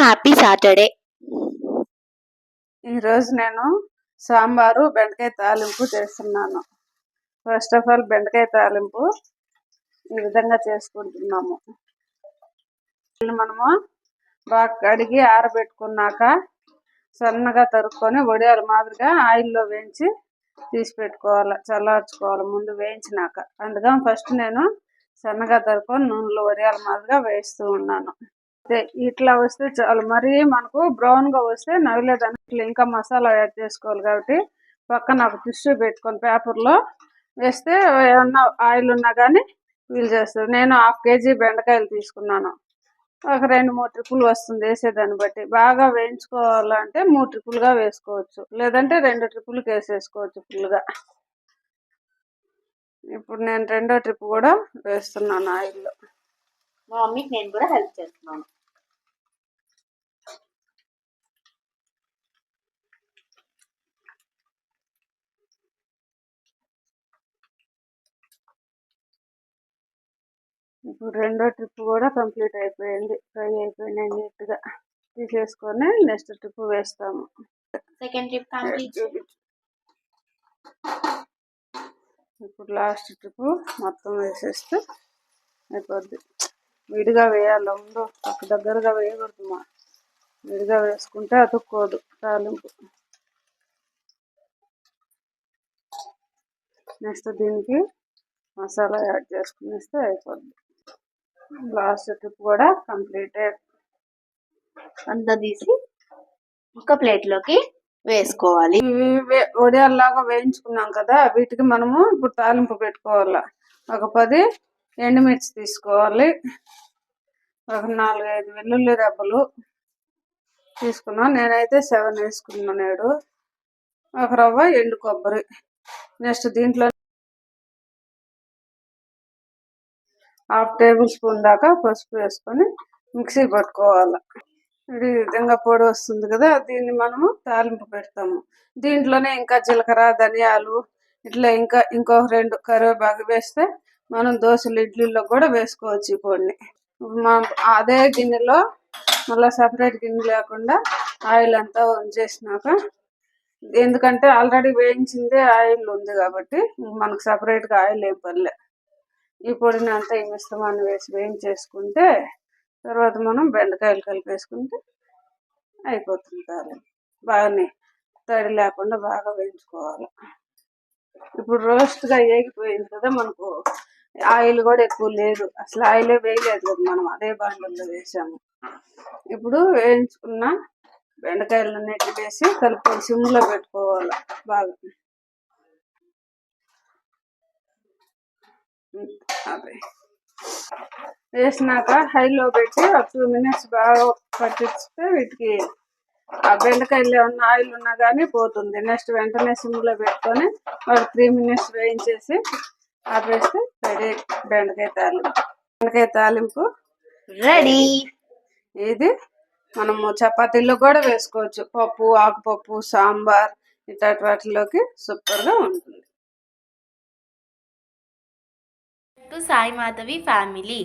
Happy Saturday ఈరోజు నేను సాంబారు బెండకాయ తాలింపు చేస్తున్నాను. ఫస్ట్ ఆఫ్ ఆల్ బెండకాయ తాలింపు ఈ విధంగా చేసుకుంటున్నాము. మనము బాగా కడిగి ఆరబెట్టుకున్నాక సన్నగా తరుక్కొని వడియాల మాదిరిగా ఆయిల్లో వేయించి తీసి పెట్టుకోవాలి చల్లార్చుకోవాలి. ముందు వేయించినాక అందుకని ఫస్ట్ నేను సన్నగా తరుక్కొని నూనెలో వడియాల మాదిరిగా వేస్తూ ఉన్నాను. ఇట్లా వస్తే చాలు. మరీ మనకు బ్రౌన్గా వస్తే నవ్వలేదని ఇంకా మసాలా యాడ్ చేసుకోవాలి కాబట్టి పక్కన ఒక టిష్యూ పెట్టుకొని పేపర్లో వేస్తే ఏమన్నా ఆయిల్ ఉన్నా కానీ వీలు చేస్తుంది నేను హాఫ్ కేజీ బెండకాయలు తీసుకున్నాను. ఒక రెండు మూడు ట్రిప్పులు వస్తుంది వేసేదాన్ని బట్టి. బాగా వేయించుకోవాలంటే మూడు ట్రిప్పులుగా వేసుకోవచ్చు. లేదంటే రెండు ట్రిప్పులకి వేసేసుకోవచ్చు ఫుల్గా ఇప్పుడు నేను రెండో ట్రిప్ కూడా వేస్తున్నాను ఆయిల్లో మా మమ్మీకి నేను కూడా హెల్ప్ చేస్తున్నాను. ఇప్పుడు రెండో ట్రిప్ కూడా కంప్లీట్ అయిపోయింది. ఫ్రై అయిపోయినాయి నీట్గా. తీసేసుకొని నెక్స్ట్ ట్రిప్ వేస్తాము. సెకండ్ ట్రిప్ కంప్లీట్ ఇప్పుడు లాస్ట్ ట్రిప్ మొత్తం వేసేస్తే అయిపోద్ది. విడిగా వేయాలి. ఉందో ఒక దగ్గరగా వేయకూడదు మా. విడిగా వేసుకుంటే అతుక్కోదు. తాలింపు. నెక్స్ట్ దీనికి మసాలా యాడ్ చేసుకునేస్తే అయిపోద్ది. లాస్ట్ ట్రిప్ కూడా కంప్లీటెడ్ అంతా తీసి ఒక ప్లేట్లోకి వేసుకోవాలి. ఇవి వడియాల్లాగా వేయించుకున్నాం కదా వీటికి మనము ఇప్పుడు తాలింపు పెట్టుకోవాలి. ఒక పది ఎండుమిర్చి తీసుకోవాలి. ఒక నాలుగైదు వెల్లుల్లి రెబ్బలు తీసుకున్నాను. నేనైతే సెవెన్ వేసుకున్నాను నేడు. ఒక రవ్వ ఎండు కొబ్బరి. నెక్స్ట్ దీంట్లో హాఫ్ టేబుల్ స్పూన్ దాకా పసుపు వేసుకొని మిక్సీ పట్టుకోవాలి. ఇది విధంగా పొడి వస్తుంది కదా దీన్ని మనము తాలింపు పెడతాము. దీంట్లోనే ఇంకా జీలకర్ర ధనియాలు ఇట్లా ఇంకా ఇంకో రెండు కరివేపాకు వేస్తే మనం దోశలు ఇడ్లీలో కూడా వేసుకోవచ్చు ఈ పొడిని. మనం అదే గిన్నెలో మళ్ళీ సపరేట్ గిన్నె లేకుండా ఆయిల్ అంతా ఉంచేసినాక ఎందుకంటే ఆల్రెడీ వేయించిందే ఆయిల్ ఉంది కాబట్టి మనకు సపరేట్గా ఆయిల్ ఏం పర్లే ఈ పొడిని అంతా ఈ మిశ్రమాన్ని వేసి వేయించేసుకుంటే తర్వాత మనం బెండకాయలు కలిపేసుకుంటే అయిపోతుంది తాలింపు బాగానే తడి లేకుండా బాగా వేయించుకోవాలి. ఇప్పుడు రోస్ట్గా ఏగిపోయింది కదా మనకు. ఆయిల్ కూడా ఎక్కువ లేదు. అసలు ఆయిలే వేయలేదు కదా మనం అదే బాండల్లో వేసాము. ఇప్పుడు వేయించుకున్న బెండకాయలు అన్నిటి వేసి కలుపుకొని సిమ్లో పెట్టుకోవాలి బాగా. అదే. వేసినాక హైలో పెట్టి ఒక టూ మినిట్స్ బాగా పట్టిస్తే వీటికి ఆ బెండకాయలు ఏమన్నా ఆయిల్ ఉన్నా కానీ పోతుంది. నెక్స్ట్ వెంటనే సిమ్లో పెట్టుకొని ఒక త్రీ మినిట్స్ వేయించేసి ఆపేస్తే బెండకాయ తాలింపు. బెండకాయ తాలింపు. రెడీ ఇది మనము చపాతీల్లో కూడా వేసుకోవచ్చు. పప్పు ఆకుపప్పు సాంబార్ ఇట్లాంటి వాటిలోకి సూపర్గా ఉంటుంది. సాయి మాధవి ఫ్యామిలీ